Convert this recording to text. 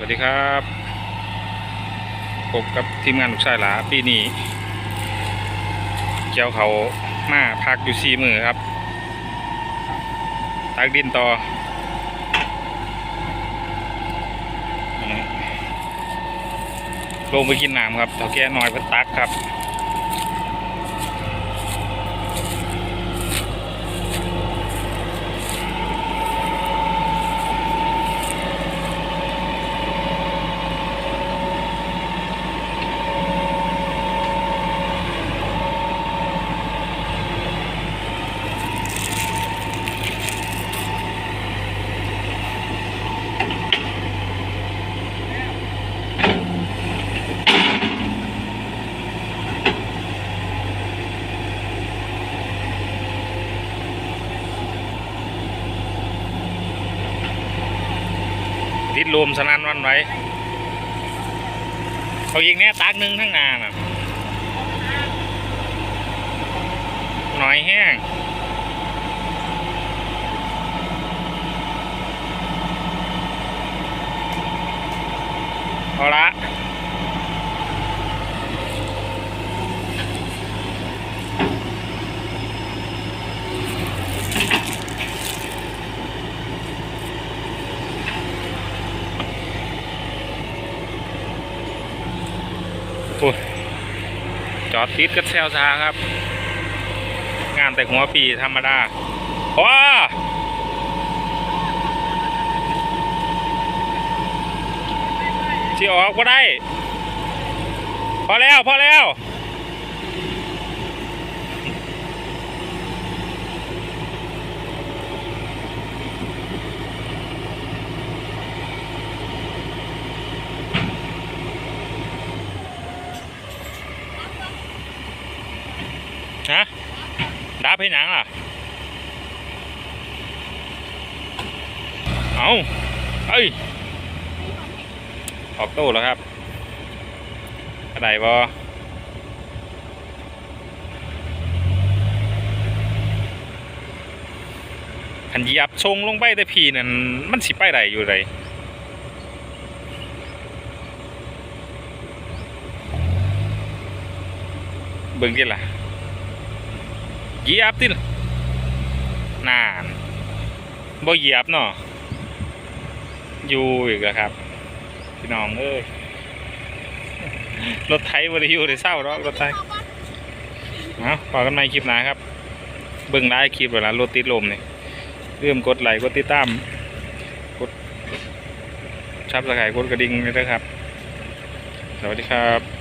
สวัสดีครับพบกับทีมงานลูกชายหลาปีนี้เจ้าเขามาพักอยู่ซีมือครับตักดินต่อลงไปกินน้ำครับเท่าแก่น้อยเพันตักครับ ติดลมสนั่นวันไหวเอาอีกเน่ตักหนึ่งทั้งนานอะหน่อยแห้งเอาละโอ้ย จอดติดกับแซวซาครับ งานแต่หัวปีธรรมดาว้าที่ออกก็ได้ พอแล้ว พอแล้ว ฮะดับให้หนังล่ะ เอาเอ้ย ออกตู้แล้วครับกระไดบอขันยับชงลงไปแต่พีนั่นมันสิไปไดอยู่ไรเบิ่งดิล่ะ เหยียบติล่ะนานบ่เหยียบเนาะอยู่อีกแล้วครับ พี่น้องเอ้ยรถไถบริยูได้เศร้าหรอกรถไถเอาพอกันใหม่คลิปหนาครับ เบิ่งไลายคลิปเวลารถติดลมเนี่ยเริ่มกดไลค์กดติดตาม กดชับสไครกดกระดิ่งเลยนะครับ สวัสดีครับ